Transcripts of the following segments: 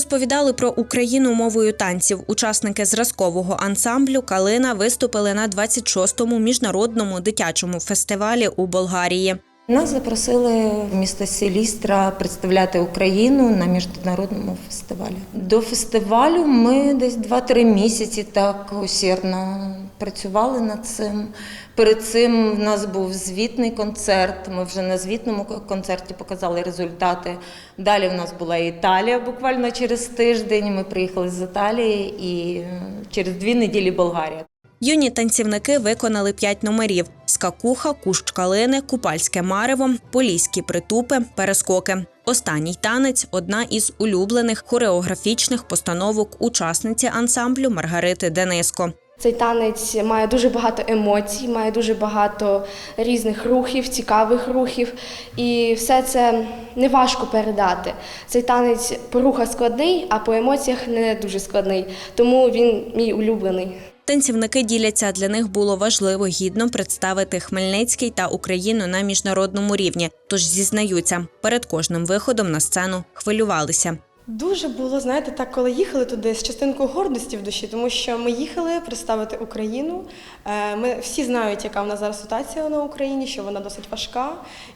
Розповідали про Україну мовою танців. Учасники зразкового ансамблю Калина виступили на 26-му міжнародному дитячому фестивалі у Болгарії. Нас запросили в місто Селістра представляти Україну на міжнародному фестивалі. До фестивалю ми десь 2-3 місяці так усердно працювали над цим. Перед цим в нас був звітний концерт. Ми вже на звітному концерті показали результати. Далі в нас була Італія буквально через тиждень. Ми приїхали з Італії і через дві неділі Болгарія. Юні танцівники виконали п'ять номерів: скакуха, кущ калини, купальське марево, поліські притупи, перескоки. Останній танець одна із улюблених хореографічних постановок учасниці ансамблю Маргарити Дениско. Цей танець має дуже багато емоцій, має дуже багато різних рухів, цікавих рухів, і все це не важко передати. Цей танець по рухах складний, а по емоціях не дуже складний, тому він мій улюблений. Танцівники діляться для них було важливо гідно представити Хмельницький та Україну на міжнародному рівні. Тож зізнаються, перед кожним виходом на сцену хвилювалися. Дуже було, знаєте, так, коли їхали туди з частинкою гордості в душі, тому що ми їхали представити Україну. Е, Ми всі знають, яка в нас зараз ситуація на Україні, що вона досить важка.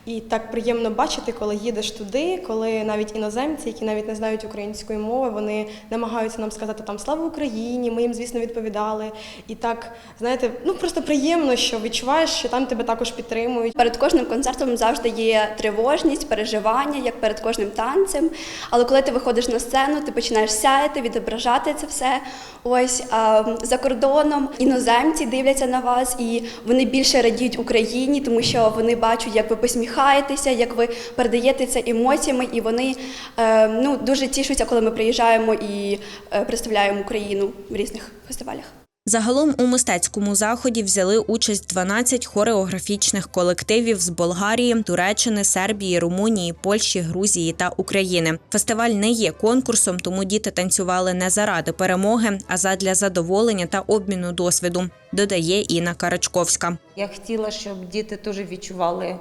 І так приємно бачити, коли їдеш туди, коли навіть іноземці, які навіть не знають української мови, вони намагаються нам сказати там слава Україні. Ми їм, звісно, відповідали. І так, знаєте, ну просто приємно, що відчуваєш, що там тебе також підтримують. Перед кожним концертом завжди є тривожність, переживання, як перед кожним танцем. Але коли ти виходиш на сцену, ти починаєш сяяти, відображати це все. Ось а за кордоном іноземці дивляться на вас, і вони більше радіють Україні, тому що вони бачать, як ви посміхаєтеся, як ви передаєте це емоціями, і вони е, ну дуже тішуться, коли ми приїжджаємо і е, представляємо Україну в різних фестивалях. Загалом у мистецькому заході взяли участь 12 хореографічних колективів з Болгарії, Туреччини, Сербії, Румунії, Польщі, Грузії та України. Фестиваль не є конкурсом, тому діти танцювали не заради перемоги, а задля задоволення та обміну досвіду. Додає Інна Карачковська. Я хотіла, щоб діти теж відчували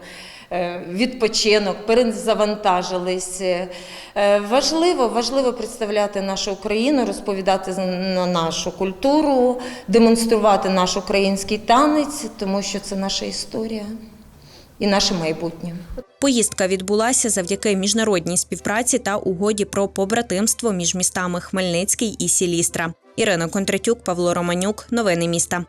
е, відпочинок, перезавантажились. Е, Важливо, важливо представляти нашу Україну, розповідати на нашу культуру, демонструвати наш український танець, тому що це наша історія і наше майбутнє. Поїздка відбулася завдяки міжнародній співпраці та угоді про побратимство між містами Хмельницький і Сілістра. Ірина Кондратюк, Павло Романюк. Новини міста.